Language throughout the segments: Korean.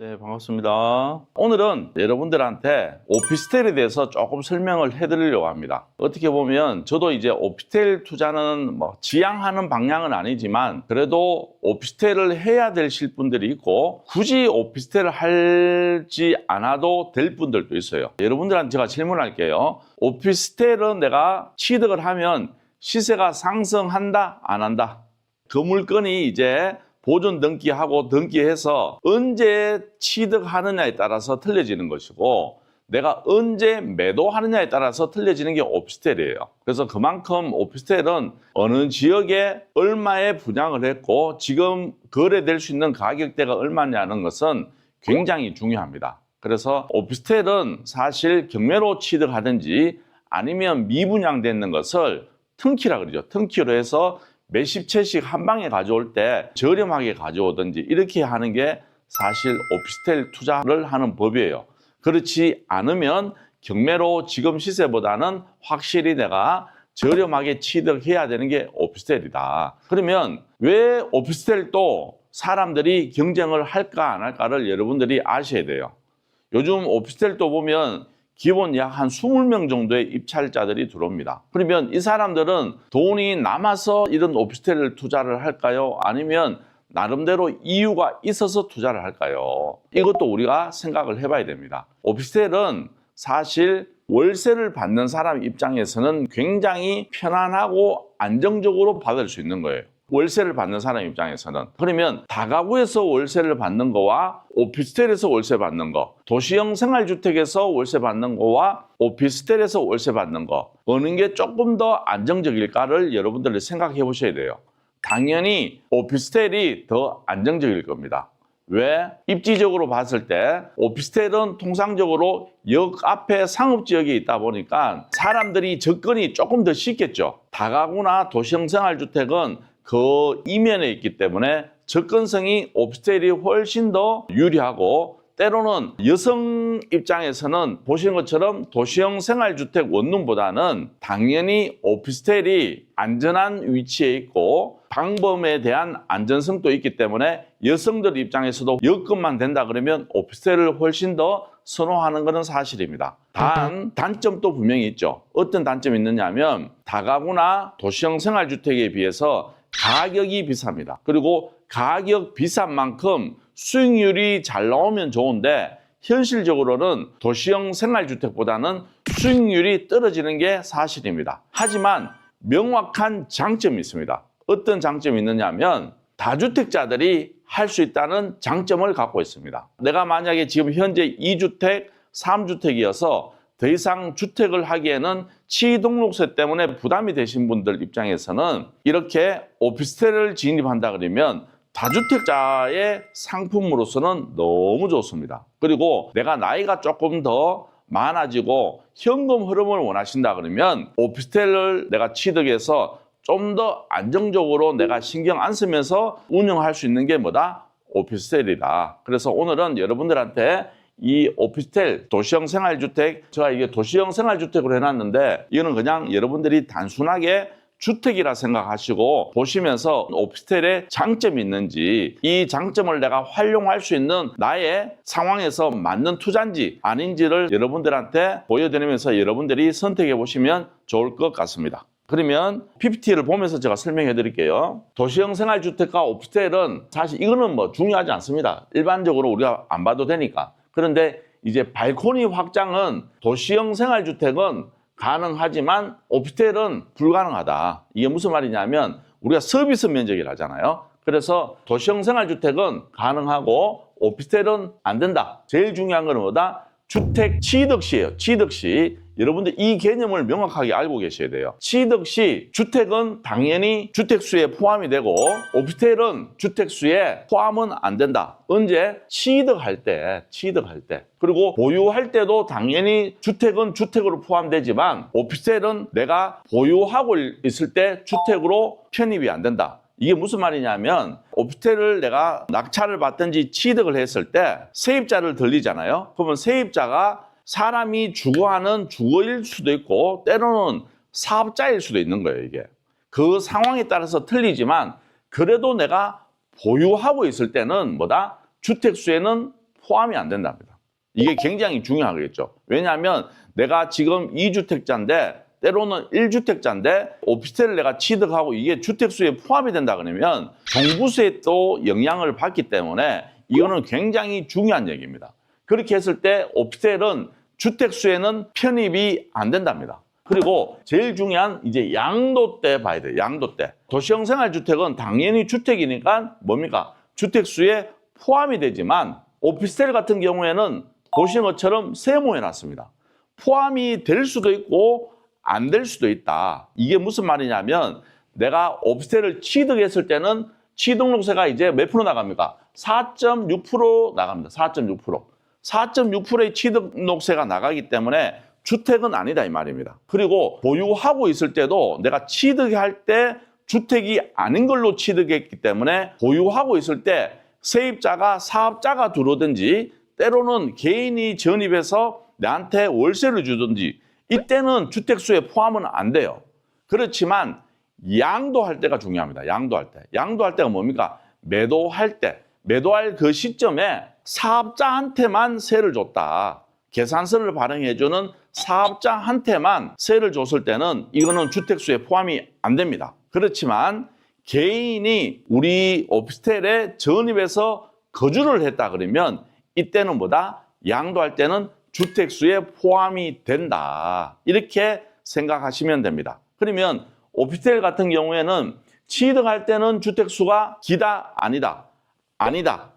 네, 반갑습니다. 오늘은 여러분들한테 오피스텔에 대해서 조금 설명을 해드리려고 합니다. 어떻게 보면 저도 이제 오피스텔 투자는 뭐 지향하는 방향은 아니지만 그래도 오피스텔을 해야 되실 분들이 있고 굳이 오피스텔을 할지 않아도 될 분들도 있어요. 여러분들한테 제가 질문할게요. 오피스텔은 내가 취득을 하면 시세가 상승한다, 안 한다? 그 물건이 이제 보존 등기하고 등기해서 언제 취득하느냐에 따라서 틀려지는 것이고 내가 언제 매도하느냐에 따라서 틀려지는 게 오피스텔이에요. 그래서 그만큼 오피스텔은 어느 지역에 얼마에 분양을 했고 지금 거래될 수 있는 가격대가 얼마냐는 것은 굉장히 중요합니다. 그래서 오피스텔은 사실 경매로 취득하든지 아니면 미분양되는 것을 턴키라 그러죠. 턴키로 해서 몇십 채씩 한 방에 가져올 때 저렴하게 가져오든지 이렇게 하는 게 사실 오피스텔 투자를 하는 법이에요. 그렇지 않으면 경매로 지금 시세보다는 확실히 내가 저렴하게 취득해야 되는 게 오피스텔이다. 그러면 왜 오피스텔도 사람들이 경쟁을 할까 안 할까를 여러분들이 아셔야 돼요. 요즘 오피스텔도 보면 기본 약 한 20명 정도의 입찰자들이 들어옵니다. 그러면 이 사람들은 돈이 남아서 이런 오피스텔을 투자를 할까요? 아니면 나름대로 이유가 있어서 투자를 할까요? 이것도 우리가 생각을 해봐야 됩니다. 오피스텔은 사실 월세를 받는 사람 입장에서는 굉장히 편안하고 안정적으로 받을 수 있는 거예요. 월세를 받는 사람 입장에서는 그러면 다가구에서 월세를 받는 거와 오피스텔에서 월세 받는 거 도시형 생활주택에서 월세 받는 거와 오피스텔에서 월세 받는 거 어느 게 조금 더 안정적일까를 여러분들이 생각해 보셔야 돼요. 당연히 오피스텔이 더 안정적일 겁니다. 왜? 입지적으로 봤을 때 오피스텔은 통상적으로 역 앞에 상업지역에 있다 보니까 사람들이 접근이 조금 더 쉽겠죠. 다가구나 도시형 생활주택은 그 이면에 있기 때문에 접근성이 오피스텔이 훨씬 더 유리하고 때로는 여성 입장에서는 보시는 것처럼 도시형 생활주택 원룸보다는 당연히 오피스텔이 안전한 위치에 있고 방범에 대한 안전성도 있기 때문에 여성들 입장에서도 여건만 된다 그러면 오피스텔을 훨씬 더 선호하는 것은 사실입니다. 단, 단점도 분명히 있죠. 어떤 단점이 있느냐 하면 다가구나 도시형 생활주택에 비해서 가격이 비쌉니다. 그리고 가격 비싼 만큼 수익률이 잘 나오면 좋은데 현실적으로는 도시형 생활주택보다는 수익률이 떨어지는 게 사실입니다. 하지만 명확한 장점이 있습니다. 어떤 장점이 있느냐 하면 다주택자들이 할 수 있다는 장점을 갖고 있습니다. 내가 만약에 지금 현재 2주택, 3주택이어서 더 이상 주택을 하기에는 취등록세 때문에 부담이 되신 분들 입장에서는 이렇게 오피스텔을 진입한다 그러면 다주택자의 상품으로서는 너무 좋습니다. 그리고 내가 나이가 조금 더 많아지고 현금 흐름을 원하신다 그러면 오피스텔을 내가 취득해서 좀 더 안정적으로 내가 신경 안 쓰면서 운영할 수 있는 게 뭐다? 오피스텔이다. 그래서 오늘은 여러분들한테 이 오피스텔 도시형 생활주택 제가 이게 도시형 생활주택으로 해놨는데 이거는 그냥 여러분들이 단순하게 주택이라 생각하시고 보시면서 오피스텔에 장점이 있는지 이 장점을 내가 활용할 수 있는 나의 상황에서 맞는 투자인지 아닌지를 여러분들한테 보여드리면서 여러분들이 선택해 보시면 좋을 것 같습니다. 그러면 PPT를 보면서 제가 설명해 드릴게요. 도시형 생활주택과 오피스텔은 사실 이거는 뭐 중요하지 않습니다. 일반적으로 우리가 안 봐도 되니까. 그런데 이제 발코니 확장은 도시형 생활주택은 가능하지만 오피스텔은 불가능하다. 이게 무슨 말이냐면 우리가 서비스 면적이라 하잖아요. 그래서 도시형 생활주택은 가능하고 오피스텔은 안 된다. 제일 중요한 건 뭐다? 주택 취득 시예요. 취득 시. 여러분들 이 개념을 명확하게 알고 계셔야 돼요. 취득 시 주택은 당연히 주택수에 포함이 되고 오피스텔은 주택수에 포함은 안 된다. 언제? 취득할 때, 취득할 때. 그리고 보유할 때도 당연히 주택은 주택으로 포함되지만 오피스텔은 내가 보유하고 있을 때 주택으로 편입이 안 된다. 이게 무슨 말이냐면 오피스텔을 내가 낙찰을 받든지 취득을 했을 때 세입자를 들리잖아요. 그러면 세입자가 사람이 주거하는 주거일 수도 있고 때로는 사업자일 수도 있는 거예요, 이게. 그 상황에 따라서 틀리지만 그래도 내가 보유하고 있을 때는 뭐다? 주택수에는 포함이 안 된답니다. 이게 굉장히 중요하겠죠. 왜냐하면 내가 지금 2주택자인데 때로는 1주택자인데 오피스텔을 내가 취득하고 이게 주택수에 포함이 된다 그러면 종부세에 또 영향을 받기 때문에 이거는 굉장히 중요한 얘기입니다. 그렇게 했을 때 오피스텔은 주택수에는 편입이 안 된답니다. 그리고 제일 중요한 이제 양도 때 봐야 돼요. 양도 때. 도시형 생활주택은 당연히 주택이니까 뭡니까? 주택수에 포함이 되지만 오피스텔 같은 경우에는 보시는 것처럼 세모해 놨습니다. 포함이 될 수도 있고 안 될 수도 있다. 이게 무슨 말이냐면 내가 오피스텔을 취득했을 때는 취등록세가 이제 몇 프로 나갑니까? 4.6% 나갑니다. 4.6%. 4.6%의 취등록세가 나가기 때문에 주택은 아니다 이 말입니다. 그리고 보유하고 있을 때도 내가 취득할 때 주택이 아닌 걸로 취득했기 때문에 보유하고 있을 때 세입자가 사업자가 들어오든지 때로는 개인이 전입해서 나한테 월세를 주든지 이때는 주택수에 포함은 안 돼요. 그렇지만 양도할 때가 중요합니다. 양도할 때. 양도할 때가 뭡니까? 매도할 때. 매도할 그 시점에 사업자한테만 세를 줬다. 계산서를 발행해주는 사업자한테만 세를 줬을 때는 이거는 주택수에 포함이 안 됩니다. 그렇지만 개인이 우리 오피스텔에 전입해서 거주를 했다 그러면 이때는 뭐다? 양도할 때는 주택수에 포함이 된다. 이렇게 생각하시면 됩니다. 그러면 오피스텔 같은 경우에는 취득할 때는 주택수가 기다 아니다. 아니다.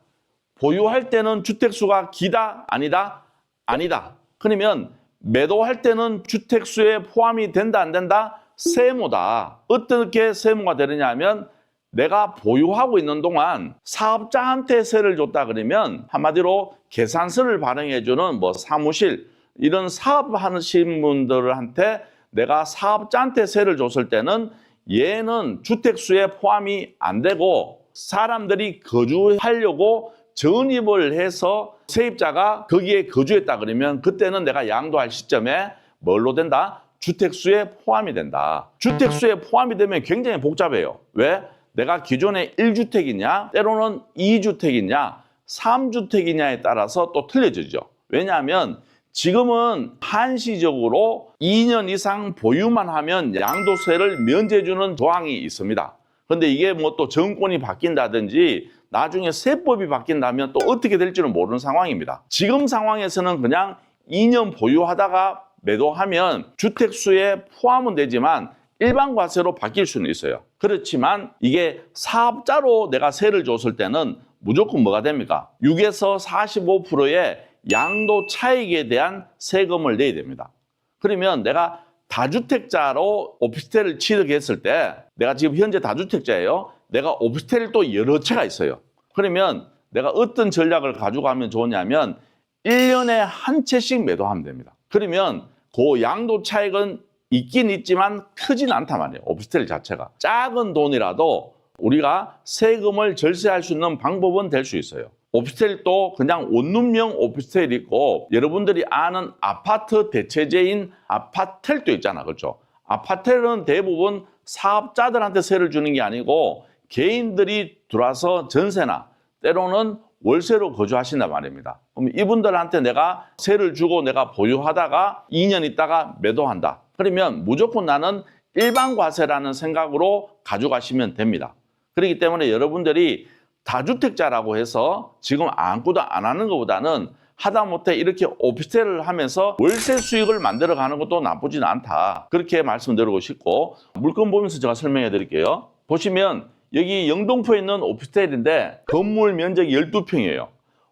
보유할 때는 주택수가 기다 아니다. 아니다. 그러면 매도할 때는 주택수에 포함이 된다 안 된다? 세모다. 어떻게 세모가 되느냐 하면 내가 보유하고 있는 동안 사업자한테 세를 줬다 그러면 한마디로 계산서를 발행해주는 뭐 사무실 이런 사업하시는 분들한테 내가 사업자한테 세를 줬을 때는 얘는 주택수에 포함이 안 되고 사람들이 거주하려고 전입을 해서 세입자가 거기에 거주했다 그러면 그때는 내가 양도할 시점에 뭘로 된다? 주택수에 포함이 된다. 주택수에 포함이 되면 굉장히 복잡해요. 왜? 내가 기존에 1주택이냐, 때로는 2주택이냐, 3주택이냐에 따라서 또 틀려지죠. 왜냐하면 지금은 한시적으로 2년 이상 보유만 하면 양도세를 면제해주는 조항이 있습니다. 근데 이게 뭐 또 정권이 바뀐다든지 나중에 세법이 바뀐다면 또 어떻게 될지는 모르는 상황입니다. 지금 상황에서는 그냥 2년 보유하다가 매도하면 주택수에 포함은 되지만 일반 과세로 바뀔 수는 있어요. 그렇지만 이게 사업자로 내가 세를 줬을 때는 무조건 뭐가 됩니까? 6에서 45%의 양도 차익에 대한 세금을 내야 됩니다. 그러면 내가 다주택자로 오피스텔을 취득했을 때 내가 지금 현재 다주택자예요. 내가 오피스텔이 또 여러 채가 있어요. 그러면 내가 어떤 전략을 가져가면 좋으냐면 1년에 한 채씩 매도하면 됩니다. 그러면 그 양도 차익은 있긴 있지만 크진 않단 말이에요. 오피스텔 자체가. 작은 돈이라도 우리가 세금을 절세할 수 있는 방법은 될 수 있어요. 오피스텔도 그냥 원룸형 오피스텔이 있고 여러분들이 아는 아파트 대체제인 아파텔도 있잖아. 그렇죠? 아파텔은 대부분 사업자들한테 세를 주는 게 아니고 개인들이 들어와서 전세나 때로는 월세로 거주하신단 말입니다. 그럼 이분들한테 내가 세를 주고 내가 보유하다가 2년 있다가 매도한다. 그러면 무조건 나는 일반 과세라는 생각으로 가져가시면 됩니다. 그렇기 때문에 여러분들이 다주택자라고 해서 지금 아무것도 안 하는 것보다는 하다못해 이렇게 오피스텔을 하면서 월세 수익을 만들어 가는 것도 나쁘진 않다. 그렇게 말씀드리고 싶고 물건 보면서 제가 설명해 드릴게요. 보시면 여기 영동포에 있는 오피스텔인데 건물 면적이 12평이에요.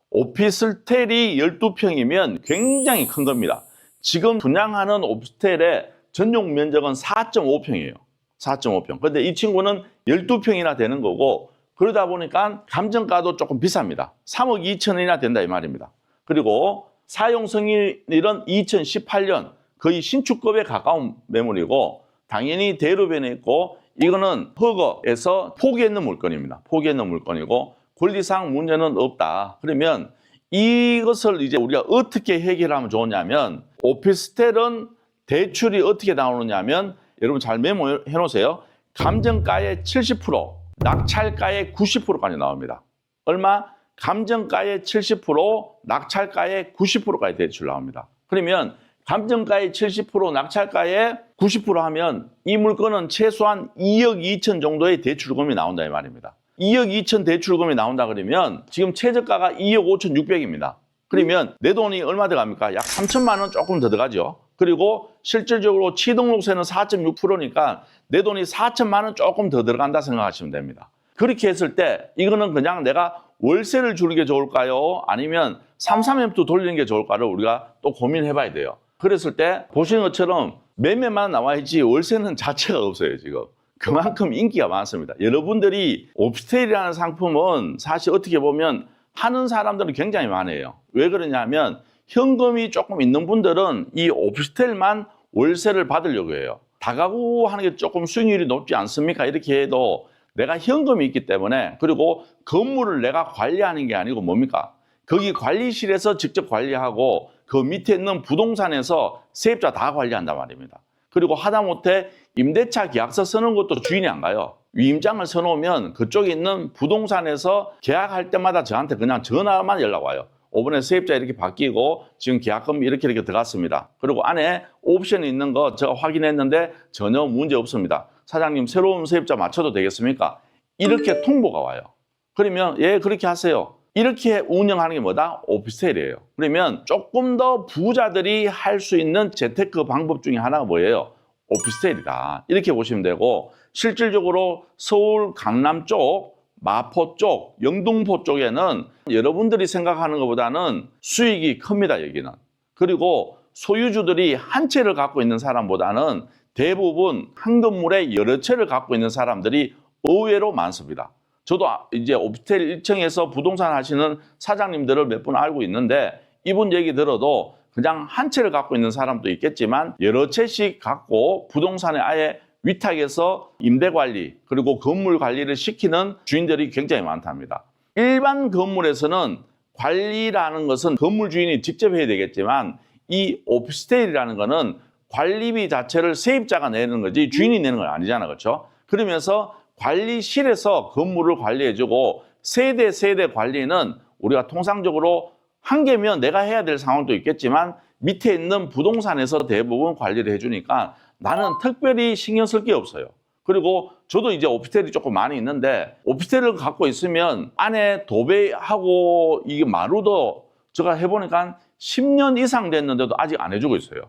오피스텔이 12평이면 굉장히 큰 겁니다. 지금 분양하는 오피스텔의 전용 면적은 4.5평이에요. 4.5평. 근데 이 친구는 12평이나 되는 거고 그러다 보니까 감정가도 조금 비쌉니다. 3억 2천원이나 된다 이 말입니다. 그리고 사용 승인일은 2018년 거의 신축급에 가까운 매물이고 당연히 대로변에 있고 이거는 허거에서 포기했는 물건입니다. 포기했는 물건이고 권리상 문제는 없다. 그러면 이것을 이제 우리가 어떻게 해결하면 좋으냐면 오피스텔은 대출이 어떻게 나오느냐면 여러분 잘 메모해 놓으세요. 감정가의 70%, 낙찰가의 90%까지 나옵니다. 얼마? 감정가의 70%, 낙찰가의 90%까지 대출 나옵니다. 그러면 감정가의 70%, 낙찰가의 90% 하면 이 물건은 최소한 2억 2천 정도의 대출금이 나온다 이 말입니다. 2억 2천 대출금이 나온다 그러면 지금 최저가가 2억 5천 6백입니다. 그러면 내 돈이 얼마 들어갑니까? 약 3천만 원 조금 더 들어가죠. 그리고 실질적으로 취등록세는 4.6%니까 내 돈이 4천만 원 조금 더 들어간다 생각하시면 됩니다. 그렇게 했을 때 이거는 그냥 내가 월세를 주는 게 좋을까요? 아니면 33M 돌리는 게 좋을까를 우리가 또 고민해 봐야 돼요. 그랬을 때 보시는 것처럼 매매만 나와야지 월세는 자체가 없어요, 지금. 그만큼 인기가 많습니다. 여러분들이 오피스텔이라는 상품은 사실 어떻게 보면 하는 사람들은 굉장히 많아요. 왜 그러냐면 현금이 조금 있는 분들은 이 오피스텔만 월세를 받으려고 해요. 다가구 하는 게 조금 수익률이 높지 않습니까? 이렇게 해도 내가 현금이 있기 때문에 그리고 건물을 내가 관리하는 게 아니고 뭡니까? 거기 관리실에서 직접 관리하고 그 밑에 있는 부동산에서 세입자 다 관리한단 말입니다. 그리고 하다못해 임대차 계약서 쓰는 것도 주인이 안 가요. 위임장을 써놓으면 그쪽에 있는 부동산에서 계약할 때마다 저한테 그냥 전화만 연락 와요. 이번에 세입자 이렇게 바뀌고 지금 계약금 이렇게 이렇게 들어갔습니다. 그리고 안에 옵션이 있는 거 제가 확인했는데 전혀 문제 없습니다. 사장님 새로운 세입자 맞춰도 되겠습니까? 이렇게 통보가 와요. 그러면 예 그렇게 하세요. 이렇게 운영하는 게 뭐다? 오피스텔이에요. 그러면 조금 더 부자들이 할 수 있는 재테크 방법 중에 하나가 뭐예요? 오피스텔이다. 이렇게 보시면 되고 실질적으로 서울 강남 쪽, 마포 쪽, 영등포 쪽에는 여러분들이 생각하는 것보다는 수익이 큽니다. 여기는. 그리고 소유주들이 한 채를 갖고 있는 사람보다는 대부분 한 건물에 여러 채를 갖고 있는 사람들이 의외로 많습니다. 저도 아- 이제 오피스텔 1층에서 부동산 하시는 사장님들을 몇 분 알고 있는데 이분 얘기 들어도 그냥 한 채를 갖고 있는 사람도 있겠지만 여러 채씩 갖고 부동산에 아예 위탁해서 임대 관리 그리고 건물 관리를 시키는 주인들이 굉장히 많답니다. 일반 건물에서는 관리라는 것은 건물 주인이 직접 해야 되겠지만 이 오피스텔이라는 거는 관리비 자체를 세입자가 내는 거지 주인이 내는 건 아니잖아 그렇죠? 그러면서 관리실에서 건물을 관리해주고 세대 세대 관리는 우리가 통상적으로 한 개면 내가 해야 될 상황도 있겠지만 밑에 있는 부동산에서 대부분 관리를 해주니까 나는 특별히 신경 쓸 게 없어요. 그리고 저도 이제 오피스텔이 조금 많이 있는데 오피스텔을 갖고 있으면 안에 도배하고 이게 마루도 제가 해보니까 한 10년 이상 됐는데도 아직 안 해주고 있어요.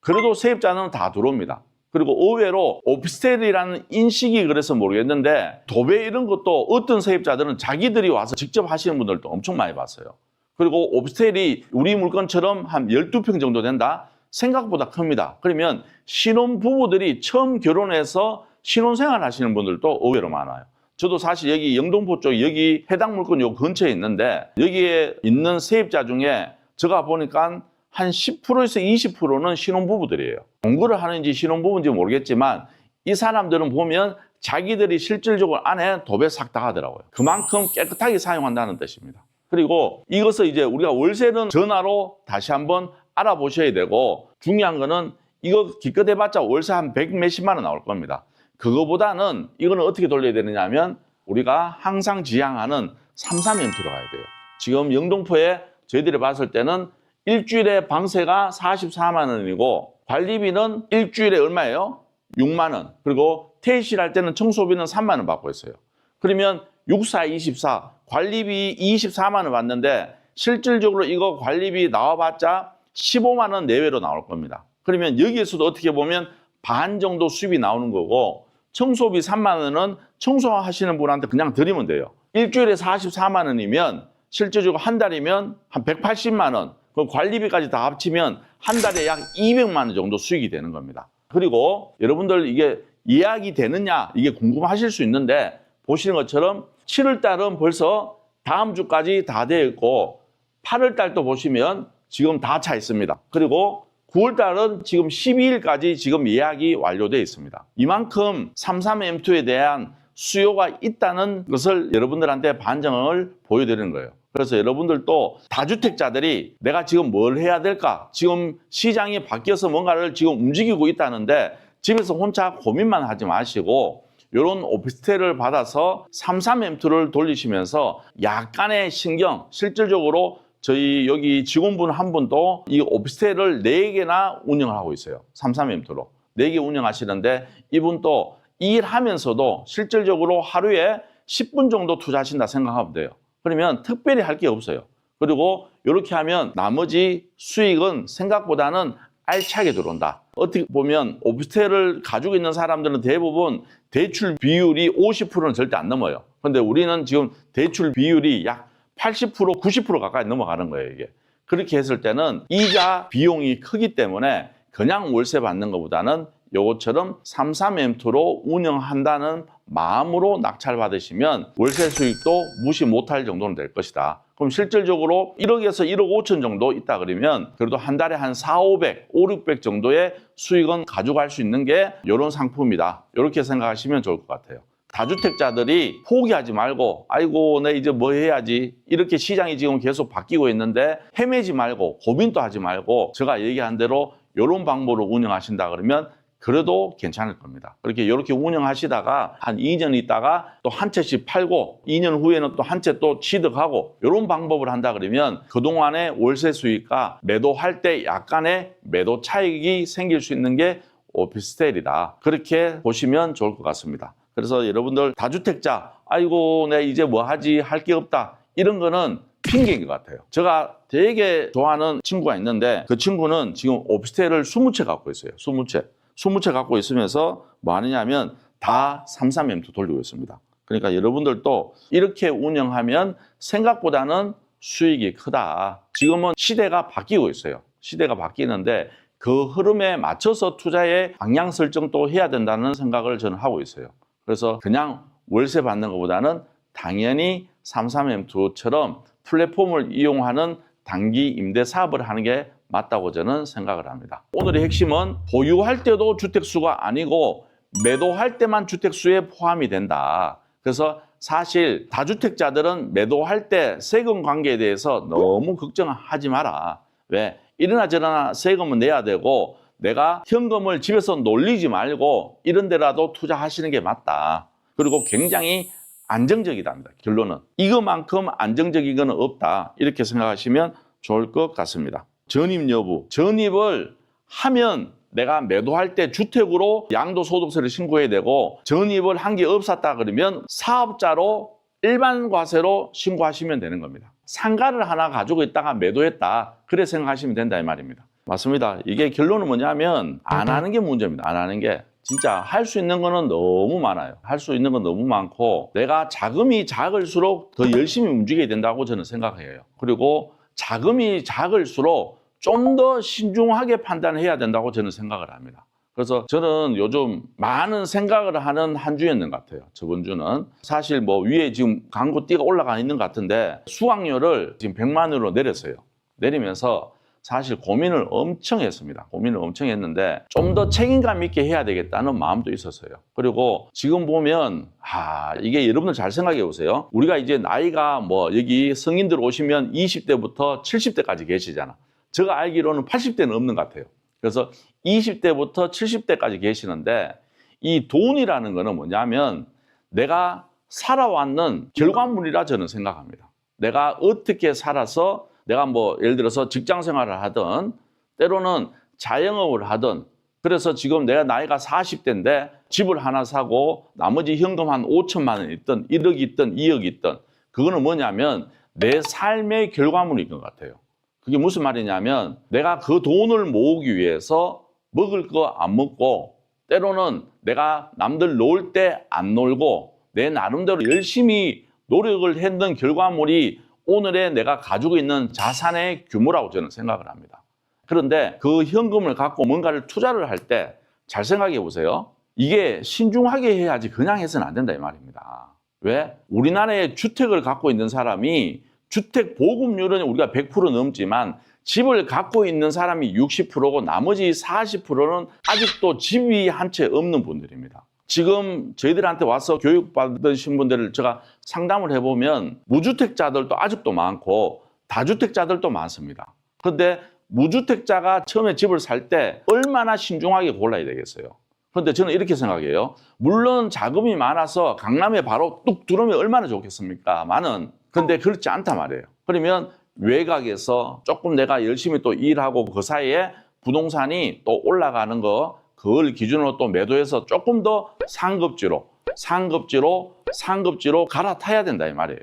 그래도 세입자는 다 들어옵니다. 그리고 의외로 오피스텔이라는 인식이 그래서 모르겠는데 도배 이런 것도 어떤 세입자들은 자기들이 와서 직접 하시는 분들도 엄청 많이 봤어요. 그리고 오피스텔이 우리 물건처럼 한 12평 정도 된다? 생각보다 큽니다. 그러면 신혼 부부들이 처음 결혼해서 신혼생활 하시는 분들도 의외로 많아요. 저도 사실 여기 영동포 쪽 여기 해당 물건 요 근처에 있는데 여기에 있는 세입자 중에 제가 보니까 한 10%에서 20%는 신혼부부들이에요. 공부를 하는지 신혼부부인지 모르겠지만 이 사람들은 보면 자기들이 실질적으로 안에 도배 싹 다 하더라고요. 그만큼 깨끗하게 사용한다는 뜻입니다. 그리고 이것을 이제 우리가 월세는 전화로 다시 한번 알아보셔야 되고 중요한 거는 이거 기껏 해봤자 월세 한 백 몇십만 원 나올 겁니다. 그거보다는 이거는 어떻게 돌려야 되느냐 하면 우리가 항상 지향하는 33M 들어가야 돼요. 지금 영동포에 저희들이 봤을 때는 일주일에 방세가 44만 원이고 관리비는 일주일에 얼마예요? 6만 원. 그리고 퇴실 할 때는 청소비는 3만 원 받고 있어요. 그러면 64, 24 관리비 24만 원 받는데 실질적으로 이거 관리비 나와봤자 15만 원 내외로 나올 겁니다. 그러면 여기에서도 어떻게 보면 반 정도 수입이 나오는 거고 청소비 3만 원은 청소하시는 분한테 그냥 드리면 돼요. 일주일에 44만 원이면 실질적으로 한 달이면 한 180만 원. 그 관리비까지 다 합치면 한 달에 약 200만 원 정도 수익이 되는 겁니다. 그리고 여러분들 이게 예약이 되느냐 이게 궁금하실 수 있는데 보시는 것처럼 7월 달은 벌써 다음 주까지 다 되어 있고 8월 달도 보시면 지금 다 차 있습니다. 그리고 9월 달은 지금 12일까지 지금 예약이 완료되어 있습니다. 이만큼 33M2에 대한 수요가 있다는 것을 여러분들한테 반정을 보여드리는 거예요. 그래서 여러분들도 다주택자들이 내가 지금 뭘 해야 될까? 지금 시장이 바뀌어서 뭔가를 지금 움직이고 있다는데 집에서 혼자 고민만 하지 마시고 이런 오피스텔을 받아서 33M2를 돌리시면서 약간의 신경, 실질적으로 저희 여기 직원분 한 분도 이 오피스텔을 4개나 운영을 하고 있어요. 33M2로. 4개 운영하시는데 이분도 일하면서도 실질적으로 하루에 10분 정도 투자하신다 생각하면 돼요. 그러면 특별히 할 게 없어요. 그리고 이렇게 하면 나머지 수익은 생각보다는 알차게 들어온다. 어떻게 보면 오피스텔을 가지고 있는 사람들은 대부분 대출 비율이 50%는 절대 안 넘어요. 근데 우리는 지금 대출 비율이 약 80% 90% 가까이 넘어가는 거예요, 이게. 그렇게 했을 때는 이자 비용이 크기 때문에 그냥 월세 받는 것보다는 요것처럼 33M2로 운영한다는 마음으로 낙찰 받으시면 월세 수익도 무시 못할 정도는 될 것이다. 그럼 실질적으로 1억에서 1억 5천 정도 있다 그러면 그래도 한 달에 한 4, 500, 5, 600 정도의 수익은 가져갈 수 있는 게 이런 상품이다. 이렇게 생각하시면 좋을 것 같아요. 다주택자들이 포기하지 말고 아이고 내 이제 뭐 해야지 이렇게 시장이 지금 계속 바뀌고 있는데 헤매지 말고 고민도 하지 말고 제가 얘기한 대로 이런 방법으로 운영하신다 그러면 그래도 괜찮을 겁니다. 그렇게 이렇게 운영하시다가 한 2년 있다가 또 한 채씩 팔고 2년 후에는 또 한 채 또 취득하고 이런 방법을 한다 그러면 그동안의 월세 수익과 매도할 때 약간의 매도 차익이 생길 수 있는 게 오피스텔이다. 그렇게 보시면 좋을 것 같습니다. 그래서 여러분들 다주택자 아이고 내가 이제 뭐 하지 할 게 없다 이런 거는 핑계인 것 같아요. 제가 되게 좋아하는 친구가 있는데 그 친구는 지금 오피스텔을 20채 갖고 있어요. 20채. 20채 갖고 있으면서 뭐 하느냐면 다 33M2 돌리고 있습니다. 그러니까 여러분들도 이렇게 운영하면 생각보다는 수익이 크다. 지금은 시대가 바뀌고 있어요. 시대가 바뀌는데 그 흐름에 맞춰서 투자의 방향 설정도 해야 된다는 생각을 저는 하고 있어요. 그래서 그냥 월세 받는 것보다는 당연히 33M2처럼 플랫폼을 이용하는 단기 임대 사업을 하는 게 맞다고 저는 생각을 합니다. 오늘의 핵심은 보유할 때도 주택수가 아니고 매도할 때만 주택수에 포함이 된다. 그래서 사실 다주택자들은 매도할 때 세금 관계에 대해서 너무 걱정하지 마라. 왜? 이러나 저러나 세금은 내야 되고 내가 현금을 집에서 놀리지 말고 이런 데라도 투자하시는 게 맞다. 그리고 굉장히 안정적이답니다. 결론은. 이거만큼 안정적인 건 없다. 이렇게 생각하시면 좋을 것 같습니다. 전입 여부. 전입을 하면 내가 매도할 때 주택으로 양도소득세를 신고해야 되고 전입을 한 게 없었다 그러면 사업자로 일반 과세로 신고하시면 되는 겁니다. 상가를 하나 가지고 있다가 매도했다. 그래 생각하시면 된다 이 말입니다. 맞습니다. 이게 결론은 뭐냐면 안 하는 게 문제입니다. 안 하는 게. 진짜 할 수 있는 거는 너무 많아요. 할 수 있는 건 너무 많고 내가 자금이 작을수록 더 열심히 움직여야 된다고 저는 생각해요. 그리고 자금이 작을수록 좀 더 신중하게 판단해야 된다고 저는 생각을 합니다. 그래서 저는 요즘 많은 생각을 하는 한 주였는 것 같아요. 저번 주는. 사실 뭐 위에 지금 광고 띠가 올라가 있는 것 같은데 수강료를 지금 100만 원으로 내렸어요. 내리면서 사실 고민을 엄청 했습니다. 고민을 엄청 했는데 좀 더 책임감 있게 해야 되겠다는 마음도 있었어요. 그리고 지금 보면 아 이게 여러분들 잘 생각해 보세요. 우리가 이제 나이가 뭐 여기 성인들 오시면 20대부터 70대까지 계시잖아. 제가 알기로는 80대는 없는 것 같아요. 그래서 20대부터 70대까지 계시는데 이 돈이라는 거는 뭐냐면 내가 살아왔는 결과물이라 저는 생각합니다. 내가 어떻게 살아서 내가 뭐 예를 들어서 직장 생활을 하든 때로는 자영업을 하든 그래서 지금 내가 나이가 40대인데 집을 하나 사고 나머지 현금 한 5천만 원 있든 1억 있든 2억 있든 그거는 뭐냐면 내 삶의 결과물인 것 같아요. 그게 무슨 말이냐면 내가 그 돈을 모으기 위해서 먹을 거 안 먹고 때로는 내가 남들 놀 때 안 놀고 내 나름대로 열심히 노력을 했던 결과물이 오늘의 내가 가지고 있는 자산의 규모라고 저는 생각을 합니다. 그런데 그 현금을 갖고 뭔가를 투자를 할 때 잘 생각해 보세요. 이게 신중하게 해야지 그냥 해서는 안 된다 이 말입니다. 왜? 우리나라에 주택을 갖고 있는 사람이 주택 보급률은 우리가 100% 넘지만 집을 갖고 있는 사람이 60%고 나머지 40%는 아직도 집이 한 채 없는 분들입니다. 지금 저희들한테 와서 교육받으신 분들을 제가 상담을 해보면 무주택자들도 아직도 많고 다주택자들도 많습니다. 그런데 무주택자가 처음에 집을 살 때 얼마나 신중하게 골라야 되겠어요. 그런데 저는 이렇게 생각해요. 물론 자금이 많아서 강남에 바로 뚝 들어오면 얼마나 좋겠습니까? 많은. 근데 그렇지 않단 말이에요. 그러면 외곽에서 조금 내가 열심히 또 일하고 그 사이에 부동산이 또 올라가는 거 그걸 기준으로 또 매도해서 조금 더 상급지로 상급지로 상급지로 갈아타야 된다 이 말이에요.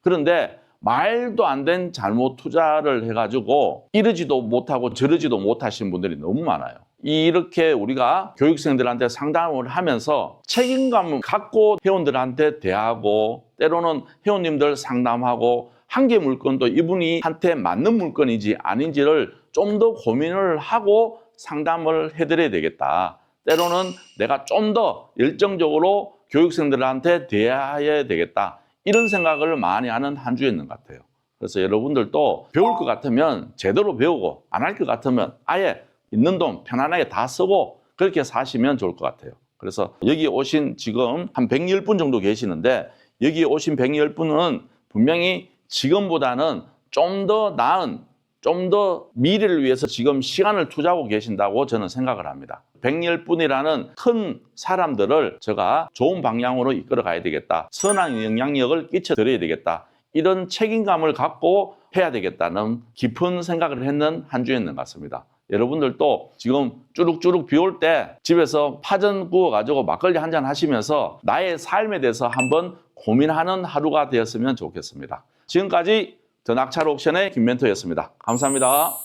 그런데 말도 안 된 잘못 투자를 해가지고 이러지도 못하고 저러지도 못하시는 분들이 너무 많아요. 이렇게 우리가 교육생들한테 상담을 하면서 책임감을 갖고 회원들한테 대하고 때로는 회원님들 상담하고 한 개 물건도 이분이 한테 맞는 물건인지 아닌지를 좀 더 고민을 하고 상담을 해드려야 되겠다. 때로는 내가 좀 더 열정적으로 교육생들한테 대해야 되겠다. 이런 생각을 많이 하는 한 주였는 것 같아요. 그래서 여러분들도 배울 것 같으면 제대로 배우고 안 할 것 같으면 아예 있는 돈 편안하게 다 쓰고 그렇게 사시면 좋을 것 같아요. 그래서 여기 오신 지금 한 110분 정도 계시는데 여기 오신 110분은 분명히 지금보다는 좀 더 나은 좀 더 미래를 위해서 지금 시간을 투자하고 계신다고 저는 생각을 합니다. 110분이라는 큰 사람들을 제가 좋은 방향으로 이끌어 가야 되겠다. 선한 영향력을 끼쳐 드려야 되겠다. 이런 책임감을 갖고 해야 되겠다는 깊은 생각을 했는 한 주였는 것 같습니다. 여러분들도 지금 쭈룩쭈룩 비 올 때 집에서 파전 구워 가지고 막걸리 한 잔 하시면서 나의 삶에 대해서 한번 고민하는 하루가 되었으면 좋겠습니다. 지금까지 더 낙찰 옥션의 김멘토였습니다. 감사합니다.